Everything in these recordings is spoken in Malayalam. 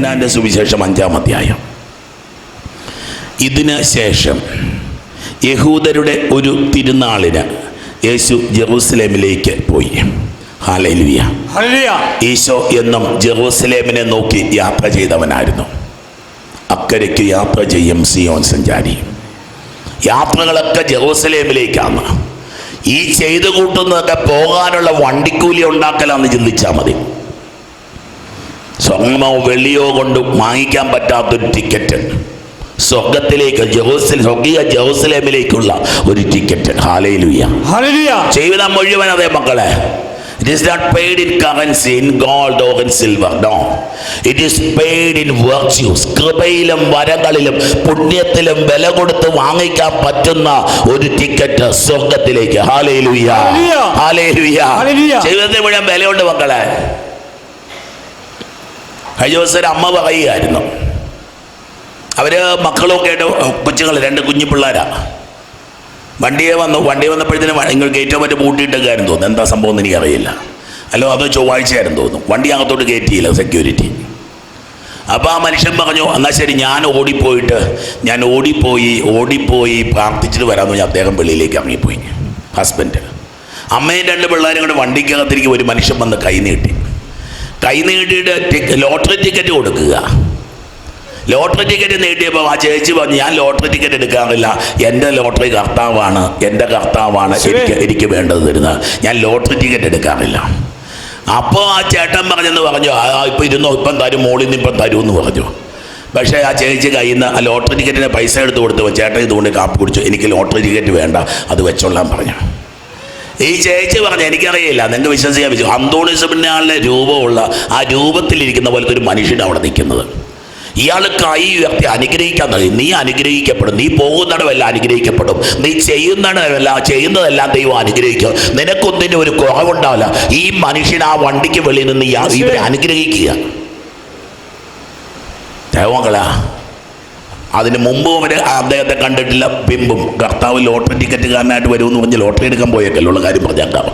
യോഹന്നാന്റെ സുവിശേഷം അഞ്ചാം അധ്യായം. ഇതിന് ശേഷം യഹൂദരുടെ ഒരു തിരുനാളിന് യേശു ജെറൂസലേമിലേക്ക് പോയി. ഹാലലുയ ഈശോ എന്നും ജെറൂസലേമിനെ നോക്കി യാത്ര ചെയ്തവനായിരുന്നു. അക്കരയ്ക്ക് യാത്ര ചെയ്യും സിയോൻ സഞ്ചാരി. യാത്രകളൊക്കെ ജെറൂസലേമിലേക്കാണ്. ഈ ചെയ്തു കൂട്ടുന്നതൊക്കെ പോകാനുള്ള വണ്ടിക്കൂലി ഉണ്ടാക്കലാന്ന് ചിന്തിച്ചാൽ മതി. സ്വർണമോ വെള്ളിയോ കൊണ്ട് വാങ്ങിക്കാൻ പറ്റാത്തൊരു ടിക്കറ്റ് സ്വർഗത്തിലേക്ക് ജെറൂസലേം സ്വർഗീയ ജെറൂസലേമിലേക്കുള്ള ഒരു ടിക്കറ്റ് ഹല്ലേലൂയ ജീവിതം മുഴുവൻ അതേ മക്കളെ. It is not paid in currency in gold or in silver no it is paid in virtues കൃപയിലും വരങ്ങളിലും പുണ്യത്തിലും വില കൊടുത്ത് വാങ്ങിക്കാൻ പറ്റുന്ന ഒരു ടിക്കറ്റ് സ്വർഗത്തിലേക്ക്. Hallelujah hallelujah. ജീവിതത്തിൽ മുഴുവൻ വിലയുണ്ട് മക്കളെ. കഴിഞ്ഞ ദിവസം അമ്മ പറയുകയായിരുന്നു. അവർ മക്കളൊക്കെ ആയിട്ട് കൊച്ചുങ്ങൾ രണ്ട് കുഞ്ഞു പിള്ളേരാ. വണ്ടിയെ വന്നു വണ്ടിയെ വന്നപ്പോഴത്തേനും നിങ്ങൾ ഗേറ്റോ മറ്റോ പൂട്ടിയിട്ടൊക്കെയായിരുന്നു തോന്നുന്നു. എന്താ സംഭവം എന്ന് എനിക്കറിയില്ല. അല്ലോ അതോ ചൊവ്വാഴ്ചയായിരുന്നു തോന്നുന്നു. വണ്ടി അകത്തോട്ട് കയറ്റിയില്ല സെക്യൂരിറ്റി അപ്പോൾ ആ മനുഷ്യൻ പറഞ്ഞു എന്നാൽ ശരി ഞാൻ ഓടിപ്പോയിട്ട് ഞാൻ ഓടിപ്പോയി ഓടിപ്പോയി പ്രാർത്ഥിച്ചിട്ട് വരാമെന്ന് ഞാൻ അദ്ദേഹം വെളിയിലേക്ക് ഇറങ്ങിപ്പോയി. ഹസ്ബൻഡ്. അമ്മയും രണ്ട് പിള്ളേരും കൂടെ വണ്ടിക്കകത്തിരിക്കും ഒരു മനുഷ്യൻ വന്ന് കൈ നീട്ടി. കൈ നീട്ടിയിട്ട് ടിക്ക- ലോട്ടറി ടിക്കറ്റ് കൊടുക്കുക. ലോട്ടറി ടിക്കറ്റ് നേടിയപ്പോൾ ആ ചേച്ചി പറഞ്ഞു ഞാൻ ലോട്ടറി ടിക്കറ്റ് എടുക്കാറില്ല. എന്റെ ലോട്ടറി കർത്താവാണ്. എന്റെ കർത്താവാണ് എനിക്ക് എനിക്ക് വേണ്ടത് തരുന്നത്. ഞാൻ ലോട്ടറി ടിക്കറ്റ് എടുക്കാറില്ല. അപ്പോൾ ആ ചേട്ടൻ പറഞ്ഞെന്ന് പറഞ്ഞു ആ ഇപ്പം ഇരുന്നോ ഇപ്പം തരും മോളിൽ നിന്ന് ഇപ്പം തരും എന്ന് പറഞ്ഞു. പക്ഷേ ആ ചേച്ചി കയ്യിൽ നിന്ന് ആ ലോട്ടറി ടിക്കറ്റിന് പൈസ എടുത്ത് കൊടുത്തു ചേട്ടൻ ഇതുകൊണ്ട് കാപ്പ് കുടിച്ചു. എനിക്ക് ലോട്ടറി ടിക്കറ്റ് വേണ്ട. അത് വെച്ചോളാൻ പറഞ്ഞു. ഈ ചേച്ചി പറഞ്ഞു എനിക്കറിയില്ല നിങ്ങൾക്ക് വിശ്വസിക്കാൻ പറ്റും അന്തോണിസമിനാളിലെ രൂപമുള്ള ആ രൂപത്തിലിരിക്കുന്ന പോലത്തെ ഒരു മനുഷ്യൻ അവിടെ നിൽക്കുന്നത്. ഇയാൾ കൈ ഉയർത്തി അനുഗ്രഹിക്കാൻ കഴിയും നീ അനുഗ്രഹിക്കപ്പെടും നീ പോകുന്നിടമെല്ലാം അനുഗ്രഹിക്കപ്പെടും. നീ ചെയ്യുന്നിടമെല്ലാം ചെയ്യുന്നതെല്ലാം ദൈവം അനുഗ്രഹിക്കും. നിനക്കൊന്നിനും ഒരു കുറവുണ്ടാവില്ല. ഈ മനുഷ്യൻ ആ വണ്ടിക്ക് വെളിയിൽ നിന്ന് ഇവരെ അനുഗ്രഹിക്കുക. ദൈവങ്ങളാ അതിന് മുമ്പ് അവർ അദ്ദേഹത്തെ കണ്ടിട്ടില്ല. പിമ്പും. കർത്താവ് ലോട്ടറി ടിക്കറ്റുകാരനായിട്ട് വരുമെന്ന് പറഞ്ഞ് ലോട്ടറി എടുക്കാൻ പോയേക്കല്ലോ ഉള്ള കാര്യം പറഞ്ഞേക്കാം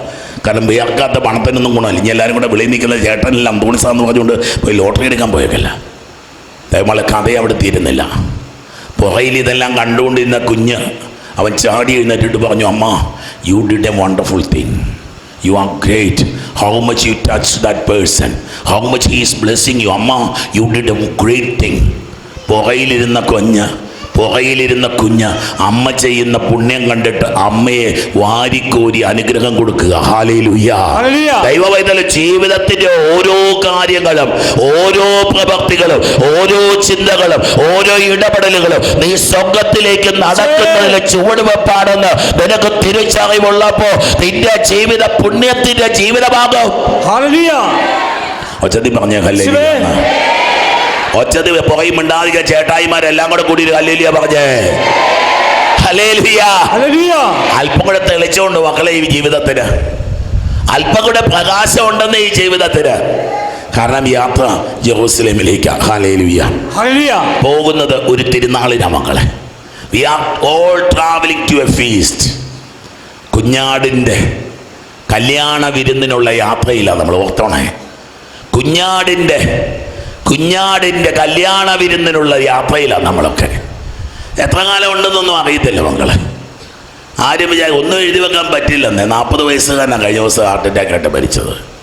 കാരണം വിയർക്കാത്ത പണത്തിനൊന്നും ഗുണമില്ല. ഇനി എല്ലാവരും കൂടെ വെളിയിൽ നിൽക്കുന്ന ചേട്ടനെല്ലാം അന്തോണിസാന്ന് പറഞ്ഞുകൊണ്ട് പോയി ലോട്ടറി എടുക്കാൻ പോയേക്കല്ല. നമ്മളെ കഥ അവിടെ തീരുന്നില്ല. പുറയിൽ ഇതെല്ലാം കണ്ടുകൊണ്ടിരുന്ന കുഞ്ഞ് അവൻ ചാടി എഴുന്നേറ്റിട്ട് പറഞ്ഞു അമ്മ you did a wonderful thing you are great how much you touch that person how much he's blessing you അമ്മ you did a great thing പുറയിലിരുന്ന കൊഞ്ഞ് പുറയിലിരുന്ന കുഞ്ഞ് അമ്മ ചെയ്യുന്ന പുണ്യം കണ്ടിട്ട് അമ്മയെ വാരിക്കോരി അനുഗ്രഹം കൊടുക്കുക. ദൈവവൈതല ജീവിതത്തിന്റെ ഓരോ കാര്യങ്ങളും ഓരോ പ്രവർത്തികളും ഓരോ ചിന്തകളും ഓരോ ഇടപെടലുകളും നീ സ്വർഗത്തിലേക്ക് നടക്കുന്നതിൽ ചുവടുവെപ്പാണെന്ന് നിനക്ക് തിരിച്ചറിവുള്ളപ്പോ നിന്റെ ജീവിത പുണ്യത്തിന്റെ ജീവിതമാകും. പറഞ്ഞേ ഒച്ചതി പറഞ്ഞ കല്ലേ ശിവേ. പുകയും പുറയും മിണ്ടാതിരിക്കുക ചേട്ടായിമാരെല്ലാം കൂടെ കൂടി അല്ലേലിയ പറഞ്ഞേ. അല്പം കൂടെ തെളിച്ചുകൊണ്ട് മക്കളെ ഈ ജീവിതത്തിന്. അല്പം കൂടെ പ്രകാശം ഉണ്ടെന്ന് ഈ ജീവിതത്തിന്. കാരണം യാത്ര ജെറൂസലേമിലേക്കാണ് പോകുന്നത് ഒരു തിരുനാളിനാ മക്കളെ. We are all travelling to a feast കുഞ്ഞാടിന്റെ കല്യാണ വിരുന്നിനുള്ള യാത്രയിലാണ് നമ്മൾ ഓർത്തോണേ. കുഞ്ഞാടിന്റെ കുഞ്ഞാടിന്റെ കല്യാണ വിരുന്നിനുള്ള യാത്രയിലാണ് നമ്മളൊക്കെ. എത്ര കാലം ഉണ്ടെന്നൊന്നും അറിയത്തില്ല മക്കളെ. ആരും വിചാരി ഒന്നും എഴുതി വെക്കാൻ പറ്റില്ലെന്നേ. നാൽപ്പത് വയസ്സുകാരനാണ് കഴിഞ്ഞ ദിവസം ഹാർട്ട് അറ്റാക്ക് ആയിട്ട് മരിച്ചത്.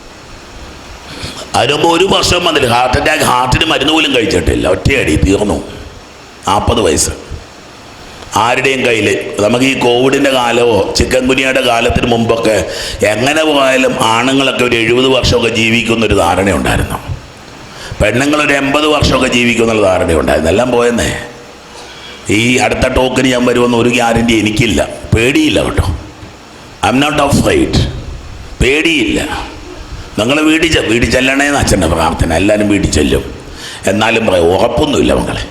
അതിനുമ്പോൾ ഒരു വർഷം വന്നില്ല. ഹാർട്ട് അറ്റാക്ക് ഹാർട്ടിന് മരുന്ന് പോലും കഴിച്ചിട്ടില്ല. ഒറ്റയടി തീർന്നു. നാൽപ്പത് വയസ്സ്. ആരുടെയും കയ്യിൽ നമുക്ക് ഈ കോവിഡിന്റെ കാലമോ ചിക്കൻ കുനിയുടെ കാലത്തിന് മുമ്പൊക്കെ എങ്ങനെ പോയാലും ആണുങ്ങളൊക്കെ ഒരു എഴുപത് വർഷമൊക്കെ ജീവിക്കുന്നൊരു ധാരണയുണ്ടായിരുന്നു. പെണ്ണുങ്ങൾ ഒരു എൺപത് വർഷമൊക്കെ ജീവിക്കുന്നുള്ള ധാരണയുണ്ടായിരുന്നു എല്ലാം പോയെന്നേ ഈ അടുത്ത ടോക്കിന് ഞാൻ വരുമെന്ന് ഒരു ഗ്യാരണ്ടി എനിക്കില്ല പേടിയില്ല കേട്ടോ I am not of sight പേടിയില്ല നിങ്ങൾ വീട്ടിൽ വീട്ടിൽ ചെല്ലണേന്ന് അച്ഛന്റെ പ്രാർത്ഥന എല്ലാവരും വീട്ടിൽ ചെല്ലും എന്നാലും പറയും ഉറപ്പൊന്നുമില്ല മക്കളെ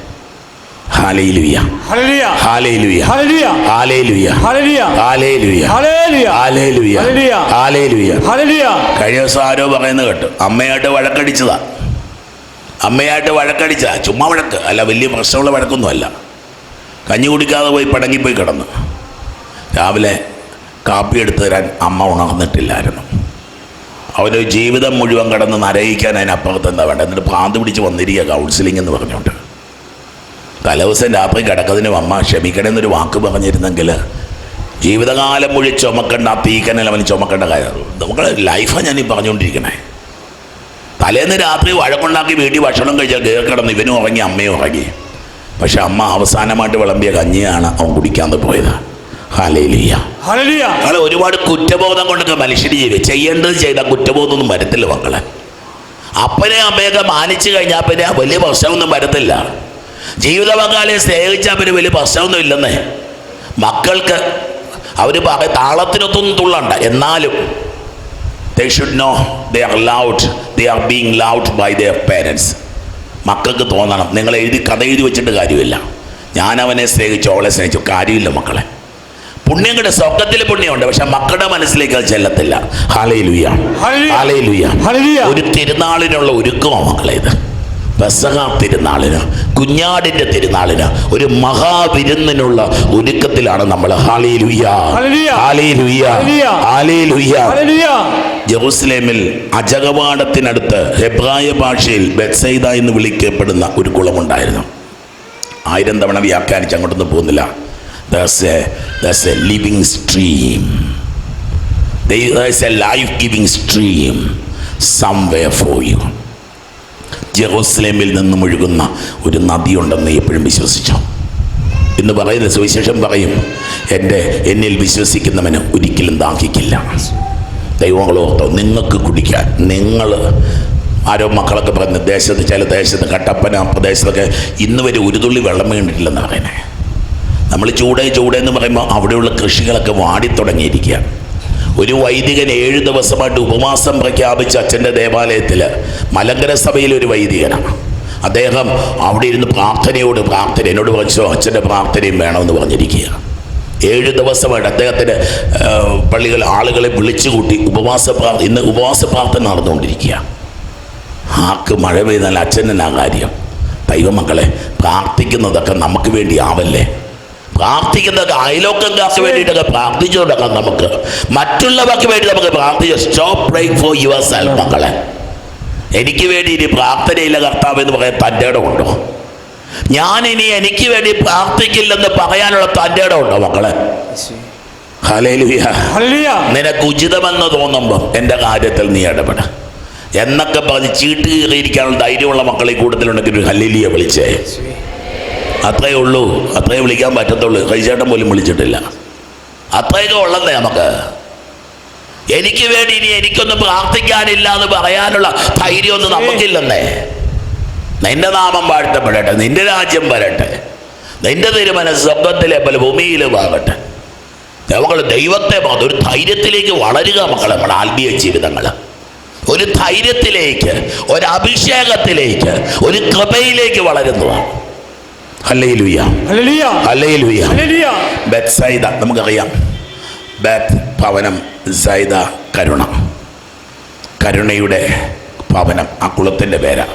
കഴിഞ്ഞ ദിവസം ആരോ പറയുന്നത് കേട്ടു അമ്മയായിട്ട് വഴക്കടിച്ചതാ അമ്മയായിട്ട് വഴക്കടിച്ച ചുമ്മാ വഴക്ക്. അല്ല വലിയ പ്രശ്നമുള്ള വഴക്കൊന്നുമല്ല. കഞ്ഞി കുടിക്കാതെ പോയി പടങ്ങിപ്പോയി കിടന്നു. രാവിലെ കാപ്പി എടുത്തു തരാൻ അമ്മ ഉണർന്നിട്ടില്ലായിരുന്നു. അവന് ജീവിതം മുഴുവൻ കിടന്ന് നരയിക്കാൻ അതിനപ്പുറത്ത് എന്താ വേണ്ട എന്നിട്ട് ഭ്രാന്ത് പിടിച്ച് വന്നിരിക്കുക കൗൺസിലിംഗ് എന്ന് പറഞ്ഞുകൊണ്ട്. തലേദിവസം രാത്രി കിടക്കതിനും അമ്മ ക്ഷമിക്കണമെന്നൊരു വാക്ക് പറഞ്ഞിരുന്നെങ്കിൽ ജീവിതകാലം മുഴുവൻ ചുമക്കേണ്ട ആ തീക്കനൽ അവന് ചുമക്കേണ്ട കാര്യം നമുക്ക് ലൈഫാണ് ഞാൻ പറഞ്ഞുകൊണ്ടിരിക്കണേ. തലേന്ന് രാത്രി വഴക്കുണ്ടാക്കി വീട്ടിൽ ഭക്ഷണം കഴിച്ചാൽ കയറി കിടന്ന് ഇവനും ഉറങ്ങി അമ്മയും ഉറങ്ങി. പക്ഷെ അമ്മ അവസാനമായിട്ട് വിളമ്പിയ കഞ്ഞിയാണ് അവൻ കുടിക്കാൻ പോയത്. ഹാലയിലിയ ഒരുപാട് കുറ്റബോധം കൊണ്ടൊക്കെ മനുഷ്യർ ജീവി ചെയ്യേണ്ടത് ചെയ്ത കുറ്റബോധമൊന്നും വരത്തില്ല മക്കളെ. അപ്പനെ അമ്മയൊക്കെ മാനിച്ചു കഴിഞ്ഞാൽ പിന്നെ വലിയ പ്രശ്നമൊന്നും വരത്തില്ല. ജീവിത പങ്കാളിയെ സ്നേഹിച്ചാൽ പിന്നെ വലിയ പ്രശ്നമൊന്നും ഇല്ലെന്നേ. മക്കൾക്ക് അവർ താളത്തിനൊത്തൊന്നും തുള്ളണ്ട. എന്നാലും they should no they are loud they are being loud by their parents മക്കൾക്ക് തോന്നണം. നിങ്ങൾ എഴുതി കഥ എഴുതി വെച്ചിട്ട് കാര്യമില്ല. ഞാൻ അവനെ സ്നേഹിച്ചു അവളെ സ്നേഹിച്ചു. കാര്യമില്ല മക്കളെ. പുണ്യങ്ങളുടെ സ്വർഗത്തിൽ പുണ്യമുണ്ട് പക്ഷെ മക്കളുടെ മനസ്സിലേക്ക് അത് ചെല്ലത്തില്ല. ഹാലയിലുയ. ഒരു തിരുനാളിനുള്ള ഒരുക്കമാണ് മക്കളെ ഇത്. പെസഹ തിരുനാളിന് കുഞ്ഞാടിന്റെ തിരുനാളിന് ഒരു മഹാവിരുന്നിനുള്ള ഒരുക്കത്തിലാണ് നമ്മൾ. ഹാലയിലുയ. ഹാലയിലുയ. ഹാലയിലുയ ജെറൂസലേമിൽ അജകവാടത്തിനടുത്ത് ഹെബ്രായ ഭാഷയിൽ ബെത്സൈദ എന്ന് വിളിക്കപ്പെടുന്ന ഒരു കുളമുണ്ടായിരുന്നു. ആയിരം തവണ വ്യാഖ്യാനിച്ച് അങ്ങോട്ടൊന്നും പോകുന്നില്ല. This a this a living stream this a life giving stream someway for you ജെറൂസലേമിൽ നിന്നും ഒഴുകുന്ന ഒരു നദിയുണ്ടെന്ന് എപ്പോഴും വിശ്വസിച്ചു? എന്ന് പറയുന്ന സുവിശേഷം പറയും എന്റെ എന്നിൽ വിശ്വസിക്കുന്നവന് ഒരിക്കലും ദാഹിക്കില്ല. ദൈവങ്ങളോർത്തോ നിങ്ങൾക്ക് കുടിക്കാൻ. നിങ്ങൾ ആരോ മക്കളൊക്കെ പറയുന്ന ദേശത്ത് ചില ദേശത്ത് കട്ടപ്പന പ്രദേശത്തൊക്കെ ഇന്ന് വരെ ഒരു തുള്ളി വെള്ളം വീണിട്ടില്ലെന്ന് പറയുന്നത് നമ്മൾ ചൂടേ ചൂടേ എന്ന് പറയുമ്പോൾ അവിടെയുള്ള കൃഷികളൊക്കെ വാടിത്തുടങ്ങിയിരിക്കുക ഒരു വൈദികൻ ഏഴ് ദിവസമായിട്ട് ഉപവാസം പ്രഖ്യാപിച്ച അച്ഛന്റെ ദേവാലയത്തിൽ മലങ്കര സഭയിലെ ഒരു വൈദികനാണ്. അദ്ദേഹം അവിടെ ഇരുന്ന് പ്രാർത്ഥനയോട് പ്രാർത്ഥന എന്നോട് പറഞ്ഞു അച്ഛന്റെ പ്രാർത്ഥനയും വേണമെന്ന് പറഞ്ഞിരിക്കുക ഏഴ് ദിവസമായിട്ട് അദ്ദേഹത്തിന്റെ പള്ളികൾ ആളുകളെ വിളിച്ചുകൂട്ടി ഉപവാസ ഇന്ന് ഉപവാസ പ്രാർത്ഥന നടന്നുകൊണ്ടിരിക്കുക ആക്ക് മഴ പെയ്താൽ അച്ഛനാ കാര്യം. ദൈവമക്കളെ പ്രാർത്ഥിക്കുന്നതൊക്കെ നമുക്ക് വേണ്ടി ആവല്ലേ പ്രാർത്ഥിക്കുന്നതൊക്കെ അയലോക്കാർക്ക് വേണ്ടിയിട്ടൊക്കെ പ്രാർത്ഥിച്ചു തുടങ്ങാം നമുക്ക് മറ്റുള്ളവർക്ക് വേണ്ടി നമുക്ക് പ്രാർത്ഥിച്ചു stop break for your self മക്കളെ. എനിക്ക് വേണ്ടി ഇനി പ്രാർത്ഥനയില്ല കർത്താവ് എന്ന് പറയാൻ തന്റെ ഇടമുണ്ടോ? ഞാൻ ഇനി എനിക്ക് വേണ്ടി പ്രാർത്ഥിക്കില്ലെന്ന് പറയാനുള്ള തന്റെ ഉണ്ടോ മക്കളെ? നിനക്ക് ഉചിതമെന്ന് തോന്നുമ്പോൾ എന്റെ കാര്യത്തിൽ നീ ഇടപെട. എന്നൊക്കെ പറഞ്ഞ് ചീട്ട് കയറിയിരിക്കാനുള്ള ധൈര്യമുള്ള മക്കളെ കൂട്ടത്തിലുണ്ടെങ്കിൽ ഒരു ഹലിലിയ വിളിച്ചേ. അത്രയേ ഉള്ളൂ. അത്രയേ വിളിക്കാൻ പറ്റത്തുള്ളൂ. കൈചേട്ടൻ പോലും വിളിച്ചിട്ടില്ല. അത്രയൊക്കെ ഉള്ളതേ നമുക്ക്. എനിക്ക് വേണ്ടി ഇനി എനിക്കൊന്നും പ്രാർത്ഥിക്കാനില്ല എന്ന് പറയാനുള്ള ധൈര്യമൊന്നും നമുക്കില്ലെന്നേ. നിന്റെ നാമം വാഴ്ത്തപ്പെടട്ടെ നിന്റെ രാജ്യം വരട്ടെ നിന്റെ തിരുമനസ് സ്വർഗത്തിലെ പോലെ ഭൂമിയിലും ആകട്ടെ. നമ്മൾ ദൈവത്തെ മാത്രം ഒരു ധൈര്യത്തിലേക്ക് വളരുക മക്കളെ നമ്മുടെ ആത്മീയ ജീവിതങ്ങൾ ഒരു ധൈര്യത്തിലേക്ക് ഒരു അഭിഷേകത്തിലേക്ക് ഒരു കൃപയിലേക്ക് വളരുന്നതാണ്. നമുക്കറിയാം. ബത്ത് ഭവനം സൈദ കരുണ. കരുണയുടെ ഭവനം ആ കുളത്തിന്റെ പേരാ.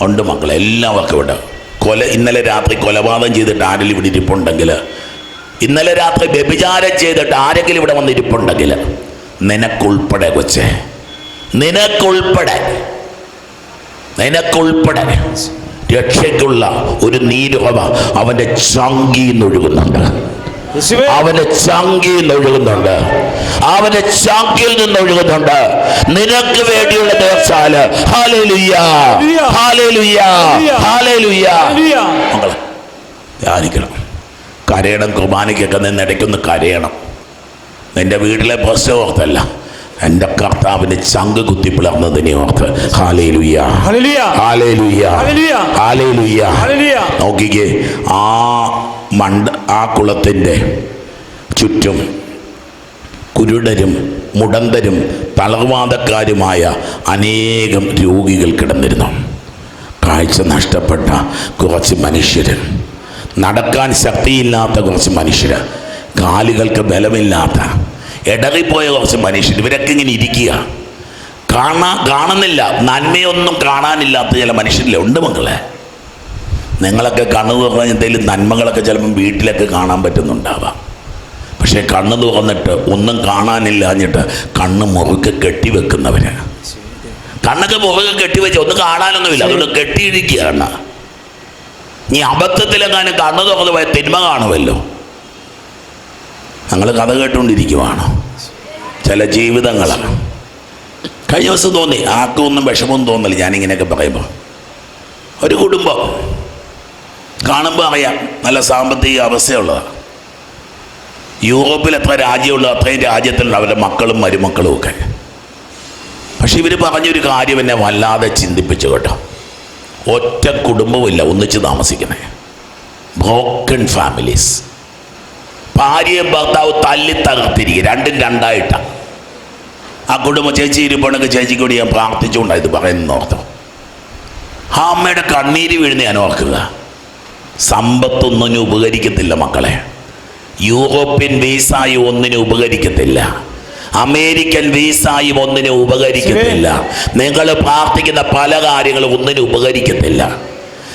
ഉണ്ട് മക്കളെ എല്ലാവർക്കും ഇവിടെ കൊല ഇന്നലെ രാത്രി കൊലപാതകം ചെയ്തിട്ട് ആരെങ്കിലും ഇവിടെ ഇരിപ്പുണ്ടെങ്കിൽ ഇന്നലെ രാത്രി വ്യഭിചാരം ചെയ്തിട്ട് ആരെങ്കിലും ഇവിടെ വന്ന് ഇരിപ്പുണ്ടെങ്കിൽ നിനക്കുൾപ്പെടെ കൊച്ചെ നിനക്കുൾപ്പെടെ നിനക്കുൾപ്പെടെ രക്ഷയ്ക്കുള്ള ഒരു നീരുറവ അവന്റെ ചങ്കിന്നൊഴുകുന്നുണ്ട് അവന്റെ ചങ്കിയിൽ ഒഴുകുന്നുണ്ട് അവന്റെ ചങ്കിൽ നിന്നൊഴുകുന്നുണ്ട് നിനക്ക് വേണ്ടിയുള്ള നേർച്ചാൽ ധ്യാനിക്കണം കരയണം കുർബാനയ്ക്കൊക്കെ നിന്ന് ഇടയ്ക്കൊന്ന് കരയണം നിന്റെ വീട്ടിലെ ബസ് ഓർത്തല്ല എന്റെ കർത്താവിന് ചങ്ക് കുത്തി പിളർന്നതിനെ ഓർത്ത് നോക്കിക്കേ ആ മണ്ട ആ കുളത്തിന്റെ ചുറ്റും കുരുടരും മുടന്തരും തളർവാദക്കാരുമായ അനേകം രോഗികൾ കിടന്നിരുന്നു. കാഴ്ച നഷ്ടപ്പെട്ട കുറച്ച് മനുഷ്യർ നടക്കാൻ ശക്തിയില്ലാത്ത കുറച്ച് മനുഷ്യർ കാലുകൾക്ക് ബലമില്ലാത്ത ഇടറിപ്പോയ കുറച്ച് മനുഷ്യർ ഇവരൊക്കെ ഇങ്ങനെ ഇരിക്കുക. കാണാ കാണുന്നില്ല. നന്മയൊന്നും കാണാനില്ലാത്ത ചില മനുഷ്യരിലുണ്ട് മക്കളെ? നിങ്ങളൊക്കെ കണ്ണു തുറന്ന് എന്തെങ്കിലും നന്മകളൊക്കെ ചിലപ്പം വീട്ടിലൊക്കെ കാണാൻ പറ്റുന്നുണ്ടാവാം. പക്ഷേ കണ്ണ് തുറന്നിട്ട് ഒന്നും കാണാനില്ലാഞ്ഞിട്ട് കണ്ണ് മുറുക്കെ കെട്ടിവെക്കുന്നവര്. കണ്ണൊക്കെ മുറുകെ കെട്ടിവെച്ച് ഒന്നും കാണാനൊന്നുമില്ല. അതുകൊണ്ട് കെട്ടിയിരിക്കുകയാണ്. നീ അബദ്ധത്തിലെങ്ങാനും കണ്ണു തുറന്ന് പോയ തിന്മ കാണുമല്ലോ. ഞങ്ങൾ കഥ കേട്ടുകൊണ്ടിരിക്കുവാണ്. ചില ജീവിതങ്ങളാണ് കഴിഞ്ഞ ദിവസം തോന്നി ആർക്കും ഒന്നും വിഷമം തോന്നില്ല ഞാനിങ്ങനെയൊക്കെ പറയുമ്പോൾ ഒരു കുടുംബം. കാണുമ്പോൾ അറിയാം നല്ല സാമ്പത്തിക അവസ്ഥയുള്ളതാണ് യൂറോപ്പിൽ എത്ര രാജ്യമുള്ളൂ അത്രയും രാജ്യത്തിലുള്ള അവരുടെ മക്കളും മരുമക്കളും ഒക്കെ. പക്ഷെ ഇവർ പറഞ്ഞൊരു കാര്യം എന്നെ വല്ലാതെ ചിന്തിപ്പിച്ചു കേട്ടോ. ഒറ്റ കുടുംബമില്ല ഒന്നിച്ച് താമസിക്കുന്നത് ബ്രോക്കൺ ഫാമിലീസ് ഭാര്യയും ഭർത്താവ് തല്ലി തകർത്തിരിക്കുക രണ്ടും രണ്ടായിട്ടാണ് ആ കുടുംബ ചേച്ചി ഇരിപ്പുണ്ടെങ്കിൽ ചേച്ചി കൂടി ഞാൻ പ്രാർത്ഥിച്ചുകൊണ്ടാണ് ഇത് പറയുന്നത് ഓർത്തു ആ അമ്മയുടെ കണ്ണീര് വീഴുന്ന ഞാൻ ഓർക്കുക. സമ്പത്തൊന്നിനും ഉപകരിക്കത്തില്ല മക്കളെ. യൂറോപ്യൻ വീസായി ഒന്നിനെ ഉപകരിക്കത്തില്ല. അമേരിക്കൻ വീസായും ഒന്നിനെ ഉപകരിക്കത്തില്ല. നിങ്ങൾ പ്രാർത്ഥിക്കുന്ന പല കാര്യങ്ങളും ഒന്നിനും ഉപകരിക്കത്തില്ല.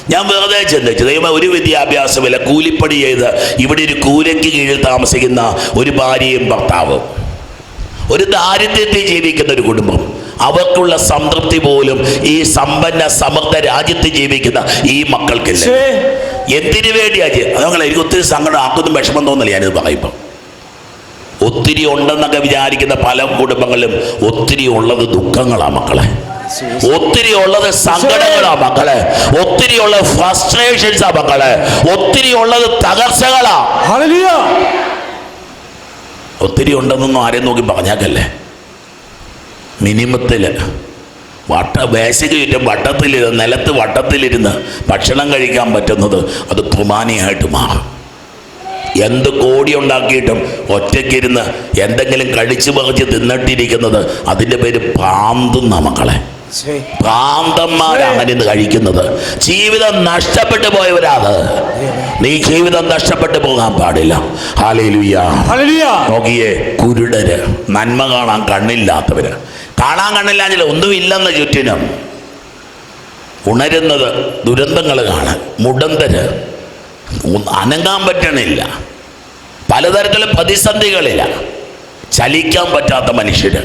ഞാൻ വെറുതെ ചിന്തിച്ചു ദൈവം ഒരു വിദ്യാഭ്യാസമില്ല. കൂലിപ്പണി ചെയ്ത് ഇവിടെ ഒരു കൂലയ്ക്ക് കീഴിൽ താമസിക്കുന്ന ഒരു ഭാര്യയും ഭർത്താവും. ഒരു ദാരിദ്ര്യത്തിൽ ജീവിക്കുന്ന ഒരു കുടുംബം. അവർക്കുള്ള സംതൃപ്തി പോലും ഈ സമ്പന്ന സമർത്ഥ രാജ്യത്ത് ജീവിക്കുന്ന ഈ മക്കൾക്കില്ല. എന്തിനു വേണ്ടിയാ അതുങ്ങളെ എനിക്ക് ഒത്തിരി സങ്കടം ആക്കൊന്നും വിഷമം തോന്നില്ല ഞാനിത് പറയുമ്പോൾ ഒത്തിരി ഉണ്ടെന്നൊക്കെ വിചാരിക്കുന്ന പല കുടുംബങ്ങളിലും ഒത്തിരി ഉള്ളത് ദുഃഖങ്ങളാ മക്കളെ. ഒത്തിരി ഉള്ളത് സങ്കടങ്ങളാ മക്കളെ. ഒത്തിരി ഉള്ളത് ഫ്രസ്ട്രേഷൻസാ മക്കളെ. ഒത്തിരി ഉള്ളത് തകർച്ചകളാ. ഒത്തിരി ഉണ്ടെന്നൊന്നും ആരെയും നോക്കി പറഞ്ഞാക്കല്ലേ. മിനിമത്തിൽ വട്ട ചുറ്റും വട്ടത്തിലിരുന്ന് നിലത്ത് വട്ടത്തിലിരുന്ന് ഭക്ഷണം കഴിക്കാൻ പറ്റുന്നത് അത് കുർബാനയായിട്ട് മാറും. എന്ത് കോടി ഉണ്ടാക്കിയിട്ടും ഒറ്റയ്ക്കിരുന്ന് എന്തെങ്കിലും കഴിച്ചു പറിച്ച് തിന്നിട്ടിരിക്കുന്നത് അതിന്റെ പേര് ഭ്രാന്തുന്ന മക്കളെ. ഇന്ന് കഴിക്കുന്നത്. ജീവിതം നഷ്ടപ്പെട്ടു പോയവരാത് നീ ജീവിതം നഷ്ടപ്പെട്ടു പോകാൻ പാടില്ല. ഹാലേലുയ്യ. നോക്കിയേ കുരുടര് നന്മ കാണാൻ കണ്ണില്ലാത്തവര്. കാണാൻ കണ്ണില്ലാഞ്ഞില്ല ഒന്നുമില്ലെന്ന് ചുറ്റിനും ഉണരുന്നത് ദുരന്തങ്ങൾ കാണാൻ മുടന്തര് അനങ്ങാൻ പറ്റണില്ല. പലതരത്തിലും പ്രതിസന്ധികളില്ല. ചലിക്കാൻ പറ്റാത്ത മനുഷ്യര്.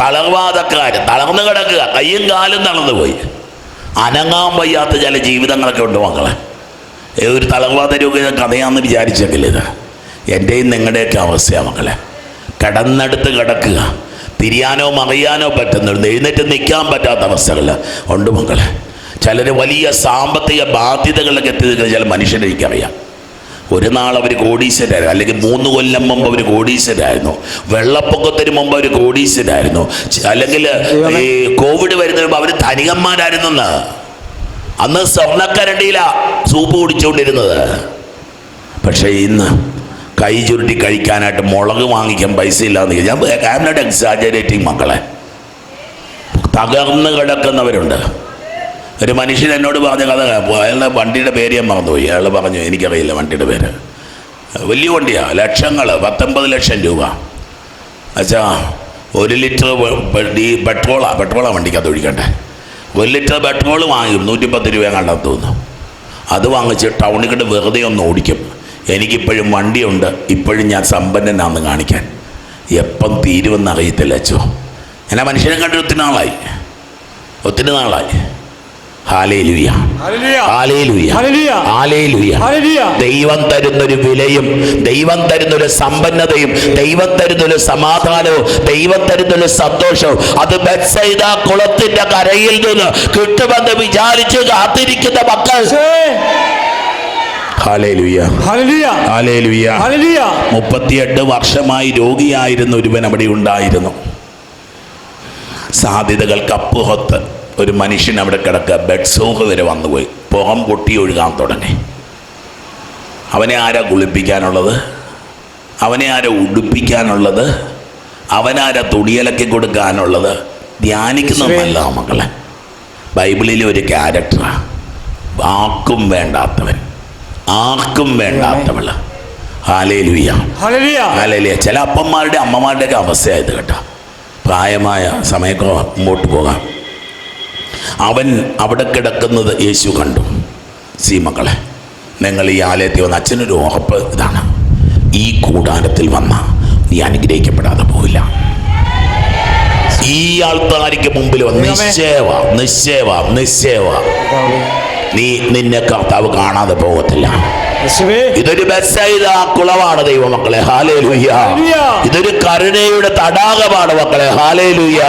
തളർവാദക്കാര് തളർന്നു കിടക്കുക കയ്യും കാലും തളർന്നു പോയി അനങ്ങാൻ വയ്യാത്ത ചില ജീവിതങ്ങളൊക്കെ ഉണ്ട് മക്കളെ. ഏതൊരു തളർവാദ രോഗിയുടെ കഥയാണെന്ന് വിചാരിച്ചെങ്കിൽ ഇത് എന്റെയും നിങ്ങളുടെയൊക്കെ അവസ്ഥയാണ് മക്കളെ. കിടന്നെടുത്ത് കിടക്കുക. തിരിയാനോ മറിയാനോ പറ്റുന്നുണ്ട് എഴുന്നേറ്റ് നിൽക്കാൻ പറ്റാത്ത അവസ്ഥകൾ ഉണ്ട് മക്കളെ. ചിലർ വലിയ സാമ്പത്തിക ബാധ്യതകളിലൊക്കെ എത്തി നിൽക്കുന്ന ചില മനുഷ്യരെ എനിക്കറിയാം. ഒരു നാൾ അവർ കോടീശ്വരായിരുന്നു. അല്ലെങ്കിൽ മൂന്ന് കൊല്ലം മുമ്പ് അവർ കോടീശ്വരായിരുന്നു. വെള്ളപ്പൊക്കത്തിന് മുമ്പ് അവർ കോടീശ്വരായിരുന്നു. അല്ലെങ്കിൽ ഈ കോവിഡ് വരുന്നതിന് മുമ്പ് അവർ ധനികന്മാരായിരുന്നെന്ന് അന്ന് സ്വർണക്കരണ്ടിയിലാണ് സൂപ്പ് കുടിച്ചുകൊണ്ടിരുന്നത്. പക്ഷേ ഇന്ന് കൈ ചുരുട്ടി കഴിക്കാനായിട്ട് മുളക് വാങ്ങിക്കാൻ പൈസ ഇല്ലാന്ന് ഞാൻ ഐ നോട്ട് എക്സാജറേറ്റിംഗ് മക്കളെ. തകർന്ന് കിടക്കുന്നവരുണ്ട്. ഒരു മനുഷ്യൻ എന്നോട് പറഞ്ഞ കഥ അയാളുടെ വണ്ടിയുടെ പേര് ഞാൻ മറന്നുപോയി. അയാൾ പറഞ്ഞു എനിക്കറിയില്ല വണ്ടിയുടെ പേര്. വലിയ വണ്ടിയാണ് ലക്ഷങ്ങൾ പത്തൊമ്പത് ലക്ഷം രൂപ. അച്ഛാ ഒരു ലിറ്റർ ഡീ പെട്രോളാണ് പെട്രോളാണ് വണ്ടിക്കകത്ത് ഒഴിക്കണ്ടേ. ഒരു ലിറ്റർ പെട്രോൾ വാങ്ങി നൂറ്റിപ്പത്ത് രൂപ കണ്ടെന്ന് തോന്നുന്നു. അത് വാങ്ങിച്ച് ടൗണിൽ വെറുതെ ഒന്ന് ഓടിക്കും. എനിക്കിപ്പോഴും വണ്ടിയുണ്ട്. ഇപ്പോഴും ഞാൻ സമ്പന്നനാണെന്ന് കാണിക്കാൻ. എപ്പം തീരുമെന്ന് അറിയത്തില്ല അച്ചോ ഞാൻ ആ മനുഷ്യനെ കണ്ടു ഒത്തിരി നാളായി. ഒത്തിരി നാളായി. ദൈവം തരുന്നൊരു വിലയും ദൈവം തരുന്നൊരു സമ്പന്നതയും ദൈവം തരുന്നൊരു സമാധാനവും ദൈവം തരുന്നൊരു സന്തോഷവും അത് ബെത്സൈദ കുളത്തിന്റെ കരയിൽ നിന്ന് കിട്ടുമെന്ന് വിചാരിച്ച് കാത്തിരിക്കുന്ന മക്കൾ Say. Hallelujah Hallelujah. Hallelujah Hallelujah. മുപ്പത്തിയെട്ട് വർഷമായി രോഗിയായിരുന്ന ഒരുവൻ അവിടെ ഉണ്ടായിരുന്നു. സാധ്യതകൾക്കപ്പുറത്ത് ഒരു മനുഷ്യൻ അവിടെ കിടക്കുക. ബെഡ് സോഹ് വരെ വന്നുപോയി. പുറം പൊട്ടി ഒഴുകാൻ തുടങ്ങി. അവനെ ആരാ കുളിപ്പിക്കാനുള്ളത്? അവനെ ആരെ ഉടുപ്പിക്കാനുള്ളത്? അവനാരെ തുടിയലക്കി കൊടുക്കാനുള്ളത്? ധ്യാനിക്കുന്നതല്ല മക്കളെ ബൈബിളിലെ ഒരു ക്യാരക്ടറാണ് വാക്കും വേണ്ടാത്തവൻ. ആർക്കും വേണ്ടാത്തവൾ. ഹല്ലേലൂയ. ഹാലേലുയ ചില അപ്പന്മാരുടെ അമ്മമാരുടെയൊക്കെ അവസ്ഥയായത് കേട്ടോ. പ്രായമായ സമയക്കോ മുമ്പോട്ട് പോകാം. അവൻ അവിടെ കിടക്കുന്നത് യേശു കണ്ടു. സീമകളെ മക്കളെ നിങ്ങൾ ഈ ആലയത്തിൽ വന്ന അച്ഛനൊരു ഉറപ്പ് ഇതാണ്. ഈ കൂടാരത്തിൽ വന്ന നീ അനുഗ്രഹിക്കപ്പെടാതെ പോവില്ല. ഈ ആൾക്കാർക്ക് മുമ്പിൽ വന്ന് നിശ്ചയവ നിശ്ചയവ നിശ്ചയവ. നീ നിന്നെ കർത്താവ് കാണാതെ പോകത്തില്ല. ഇതൊരു ബെസ്സൈദ കുളമാണ് ദൈവമക്കളെ. ഹാലേ ലുയ്യ ഇതൊരു കരുണയുടെ തടാകമാണ് മക്കളെ. ഹാലേ ലുയ്യ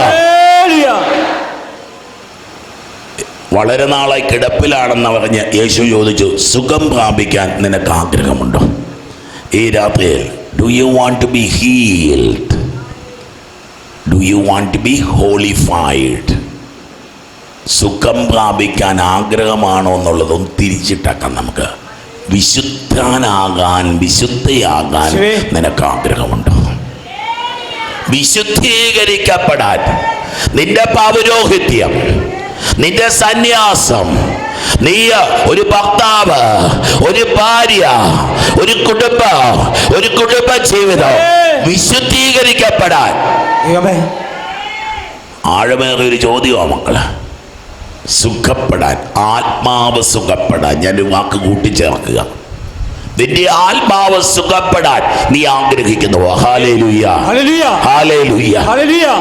വളരെ നാളായി കിടപ്പിലാണെന്ന് പറഞ്ഞ് യേശു ചോദിച്ചു സുഖം പ്രാപിക്കാൻ നിനക്ക് ആഗ്രഹമുണ്ടോ? ഈ രാത്രിയിൽ do you want to be healed do you want to be holified സുഖം പ്രാപിക്കാൻ ആഗ്രഹമാണോ എന്നുള്ളതും തിരിച്ചിട്ടാക്കാം നമുക്ക്. വിശുദ്ധനാകാൻ വിശുദ്ധയാകാൻ. നിനക്ക് ആഗ്രഹമുണ്ടോ? വിശുദ്ധീകരിക്കപ്പെടാൻ. നിന്റെ പൗരോഹിത്യം നിന്റെ സന്യാസം നീ ഒരു ഭർത്താവ് ഒരു ഭാര്യ ഒരു കുടുംബം ഒരു കുടുംബ ജീവിതം വിശുദ്ധീകരിക്കപ്പെടാൻ. ആഴമേറെ ആഴമേറിയ ഒരു ചോദ്യമാണ് മക്കൾ. സുഖപ്പെടാൻ ആത്മാവ് സുഖപ്പെടാൻ. ഞാൻ വാക്ക് കൂട്ടിച്ചേർക്കുക നിന്റെ ആത്മാവ് സുഖപ്പെടാൻ നീ ആഗ്രഹിക്കുന്നു.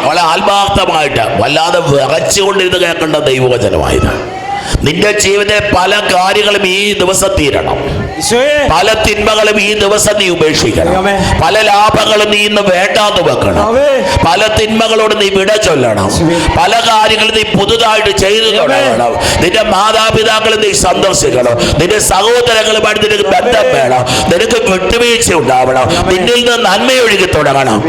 വളരെ ആത്മാർത്ഥമായിട്ട് വല്ലാതെ വിറച്ചുകൊണ്ടിരുന്ന് കേൾക്കേണ്ട ദൈവവചനമായത്. നിന്റെ ജീവിതത്തെ പല കാര്യങ്ങളും ഈ ദിവസം തീരണം. പല തിന്മകളും ഈ ദിവസം നീ ഉപേക്ഷിക്കണം. പല ലാഭങ്ങളും നീ ഇന്ന് വേണ്ടാന്ന് വെക്കണം. പല തിന്മകളോട് നീ വിട ചൊല്ലണം. പല കാര്യങ്ങളും നീ പുതുതായിട്ട് ചെയ്തു തുടങ്ങണം. നിന്റെ മാതാപിതാക്കളെ നീ സന്ദർശിക്കണം. നിന്റെ സഹോദരങ്ങളുമായിട്ട് നിനക്ക് ബന്ധം വേണം. നിനക്ക് വിട്ടുവീഴ്ച ഉണ്ടാവണം. നിന്നിൽ നിന്ന് നന്മയൊഴുകി തുടങ്ങണം.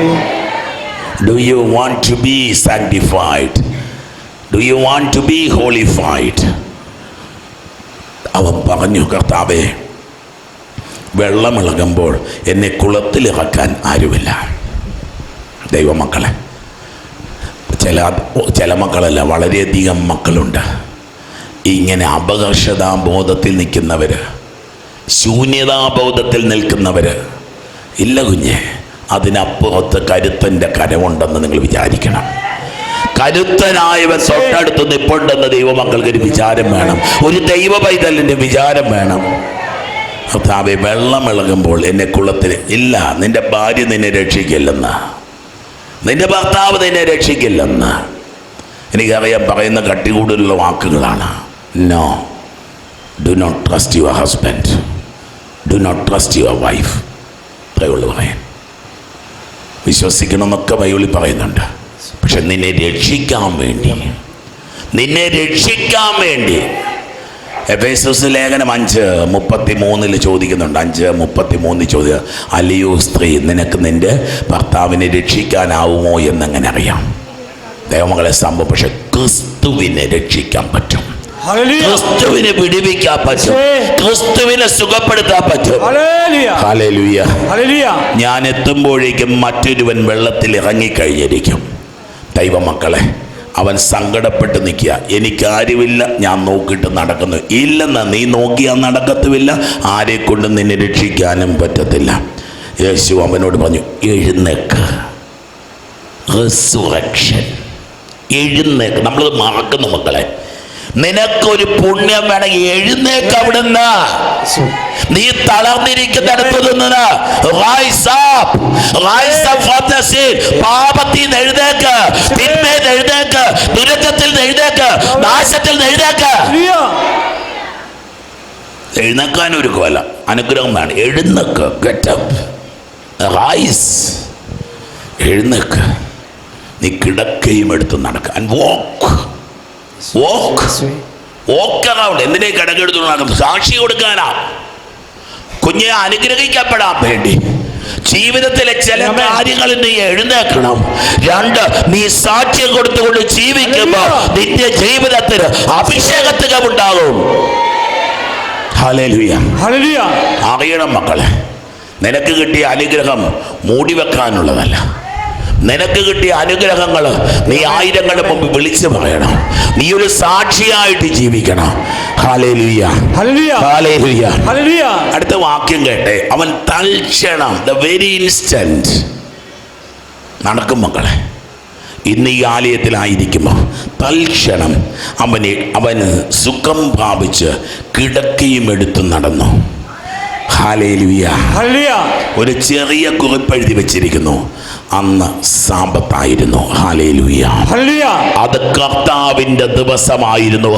Do you want to be sanctified do you want to be holified അവൻ പറഞ്ഞു കർത്താവേ വെള്ളമിളകുമ്പോൾ എന്നെ കുളത്തിലിറക്കാൻ ആരുമില്ല. ദൈവമക്കളെ ചില ചില മക്കളല്ല വളരെയധികം മക്കളുണ്ട്. ഇങ്ങനെ അപകർഷതാബോധത്തിൽ നിൽക്കുന്നവർ ശൂന്യതാബോധത്തിൽ നിൽക്കുന്നവർ ഇല്ല കുഞ്ഞെ അതിനപ്പുറത്ത് കരുത്തന്റെ കരമുണ്ടെന്ന് നിങ്ങൾ വിചാരിക്കണം. കരുത്തനായവൻ തൊട്ടടുത്ത് നിപ്പുണ്ടെന്ന് ദൈവമക്കൾക്ക് ഒരു വിചാരം വേണം. ഒരു ദൈവ പൈതലിന്റെ വിചാരം വേണം. കർത്താവെ വെള്ളം ഇളകുമ്പോൾ എന്നെ കുളത്തിൽ ഇല്ല നിന്റെ ഭാര്യ നിന്നെ രക്ഷിക്കില്ലെന്ന്. നിന്റെ ഭർത്താവ് നിന്നെ രക്ഷിക്കില്ലെന്ന്. എനിക്കറിയാം പറയുന്ന കട്ടികൂടലുള്ള വാക്കുകളാണ്. No do not trust your husband do not trust your wife അത്രയുള്ളൂ പറയാൻ വിശ്വസിക്കണമെന്നൊക്കെ ബൈബിളിൽ പറയുന്നുണ്ട്. പക്ഷെ നിന്നെ രക്ഷിക്കാൻ വേണ്ടി. നിന്നെ രക്ഷിക്കാൻ വേണ്ടി. എഫേസസ് ലേഖനം അഞ്ച് മുപ്പത്തി മൂന്നിൽ ചോദിക്കുന്നുണ്ട്. അഞ്ച് മുപ്പത്തി മൂന്നിൽ ചോദിക്കുക അല്ലയോ സ്ത്രീ നിനക്ക് നിന്റെ ഭർത്താവിനെ രക്ഷിക്കാനാവുമോ എന്നങ്ങനെ അറിയാം. ദൈവമകളെ സംഭവം പക്ഷെ ക്രിസ്തുവിനെ രക്ഷിക്കാൻ പറ്റും. ക്രിസ്തുവിനെ പിടിപ്പിക്കാൻ പറ്റും. ക്രിസ്തുവിനെ സുഖപ്പെടുത്താൻ പറ്റും. ഞാൻ എത്തുമ്പോഴേക്കും മറ്റൊരുവൻ വെള്ളത്തിൽ ഇറങ്ങിക്കഴിഞ്ഞിരിക്കും. ദൈവമക്കളെ അവൻ സങ്കടപ്പെട്ട് നിൽക്കുക. എനിക്കാരുമില്ല ഞാൻ നോക്കിയിട്ട് നടക്കുന്നു. ഇല്ലെന്ന് നീ നോക്കിയാൽ നടക്കത്തുമില്ല. ആരെ കൊണ്ട് നിന്നെ രക്ഷിക്കാനും പറ്റത്തില്ല. യേശു അവനോട് പറഞ്ഞു എഴുന്നേക്ക്. എഴുന്നേക്ക്. നമ്മൾ മറക്കുന്നു മക്കളെ. നിനക്കൊരു പുണ്യം വേണമെങ്കിൽ എഴുന്നേക്ക് അവിടുന്ന്. നീ തളർന്നിരിക്കുന്നിടത്ത് നിന്ന്. പാപത്തിൽ എഴുന്നേക്ക് തിന്മയിൽ നിന്ന് ദുരന്തത്തിൽ നിന്ന് നാശത്തിൽ നിന്ന് എഴുന്നേക്കാൻ ഒരു കൊല അനുഗ്രഹം വേണം. എഴുന്നേക്ക് ഗെറ്റപ്പ് റൈസ് എഴുന്നേക്ക്. നീ കിടക്കയും എടുത്ത് നടക്കാൻ വോക്ക് വോക്ക് വോക്ക് അറൗണ്ട് എന്തിനേ കിടക്കെടുത്ത് നടക്കുന്നത് സാക്ഷി കൊടുക്കാനാ. കുഞ്ഞെ അനുഗ്രഹിക്കപ്പെടാൻ വേണ്ടി. ജീവിതത്തിലെ ചില. കാര്യങ്ങളിൽ നീ എഴുന്നേക്കണം രണ്ട് നീ സാക്ഷ്യം കൊടുത്തുകൊണ്ട് ജീവിക്കുമ്പോൾ നിത്യ നിന്റെ ജീവിതത്തിന് അഭിഷേകത്തുക ഉണ്ടാകും അറിയണം മക്കളെ. നിനക്ക് കിട്ടിയ അനുഗ്രഹം മൂടി വെക്കാനുള്ളതല്ല നിനക്ക് കിട്ടിയ അനുഗ്രഹങ്ങൾ നീ ആയിരങ്ങളുടെ മുമ്പ് വിളിച്ചു പറയണം. നീ ഒരു സാക്ഷിയായിട്ട് ജീവിക്കണം. അടുത്ത വാക്യം കേട്ടെ. അവൻ തൽക്ഷണം ദ വെരി ഇൻസ്റ്റന്റ് നടക്കും മക്കളെ. ഇന്ന് ഈ ആലയത്തിലായിരിക്കുമ്പോൾ തൽക്ഷണം അവന് അവന് സുഖം പ്രാപിച്ച് കിടക്കയും എടുത്ത് നടന്നു. ഒരു ചെറിയ കുറിപ്പ് എഴുതി വെച്ചിരിക്കുന്നു. അന്ന് സാമ്പത്തായിരുന്നു. അത് കർത്താവിന്റെ ദിവസമായിരുന്നു.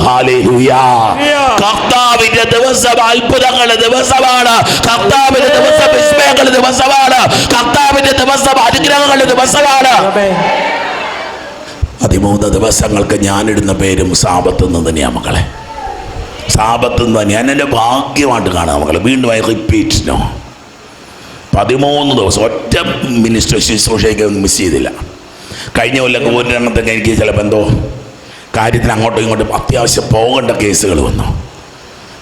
കർത്താവിന്റെ ദിവസം അത്ഭുതങ്ങളുടെ ദിവസമാണ്. കർത്താവിന്റെ ദിവസം വിസ്മയങ്ങളുടെ ദിവസമാണ്. കർത്താവിന്റെ ദിവസം അനുഗ്രഹങ്ങളുടെ ദിവസമാണ്. പതിമൂന്ന് ദിവസങ്ങൾക്ക് ഞാനിടുന്ന പേരും സാമ്പത്തുന്നതിനെയാ എന്ന് തന്നെയാണ് മക്കളെ. സാപത്ത് എന്ന് തന്നെ ഞാൻ എന്റെ ഭാഗ്യമായിട്ട് കാണാം മക്കളെ. വീണ്ടും ഐ റിപ്പീറ്റ് നോ. പതിമൂന്ന് ദിവസം ഒറ്റ മിനിസ്റ്റർ ശുശ്രൂഷയ്ക്ക് മിസ് ചെയ്തില്ല. കഴിഞ്ഞ കൊല്ലം ഒരെണ്ണത്തൊക്കെ എനിക്ക് ചിലപ്പോൾ എന്തോ കാര്യത്തിന് അങ്ങോട്ടും ഇങ്ങോട്ടും അത്യാവശ്യം പോകേണ്ട കേസുകൾ വന്നു.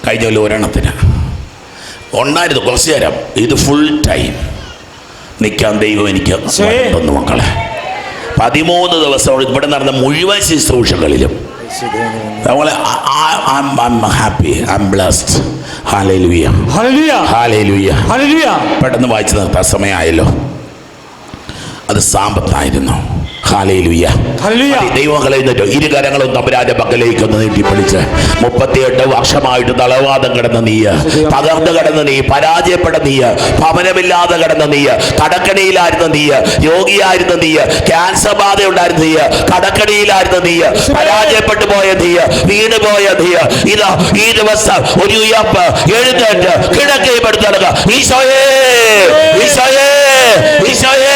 കഴിഞ്ഞ കൊല്ലം ഒരെണ്ണത്തിന്. ഉണ്ടായിരുന്നു കുറച്ച് നേരം ഇത് ഫുൾ ടൈം നിൽക്കാൻ ദൈവം എനിക്ക് തന്നു മക്കളെ. പതിമൂന്ന് ദിവസം ഇവിടെ നടന്ന മുഴുവൻ ശുശ്രൂഷകളിലും നമ്മളെ പെട്ടെന്ന് വായിച്ചു നിർത്താൻ സമയമായല്ലോ. അത് സാമ്പത്തായിരുന്നു. ദൈവങ്ങളെ എന്നിട്ടോ ഇരു കരങ്ങളും തമ്പുരാന്റെ പക്കലേക്ക് ഒന്ന് നീട്ടിപ്പിടിച്ച് മുപ്പത്തിയെട്ട് വർഷമായിട്ട് തളവാദം കിടന്ന നീ തകർന്നു കിടന്ന നീ പരാജയപ്പെട്ട നീ ഭവനമില്ലാതെ കിടന്ന നീ കടക്കണിയിലായിരുന്ന നീ രോഗിയായിരുന്ന നീ ക്യാൻസർ ബാധ ഉണ്ടായിരുന്ന നീ കടക്കണിയിലായിരുന്ന നീ പരാജയപ്പെട്ടു പോയ നീ വീണ് പോയ നീ ഇതാ ഈ ദിവസം ഒരു ഉയർപ്പ് എഴുന്നേറ്റ് നടക്കുക ഈശോയേ ഈശോയേ ഈശോയേ.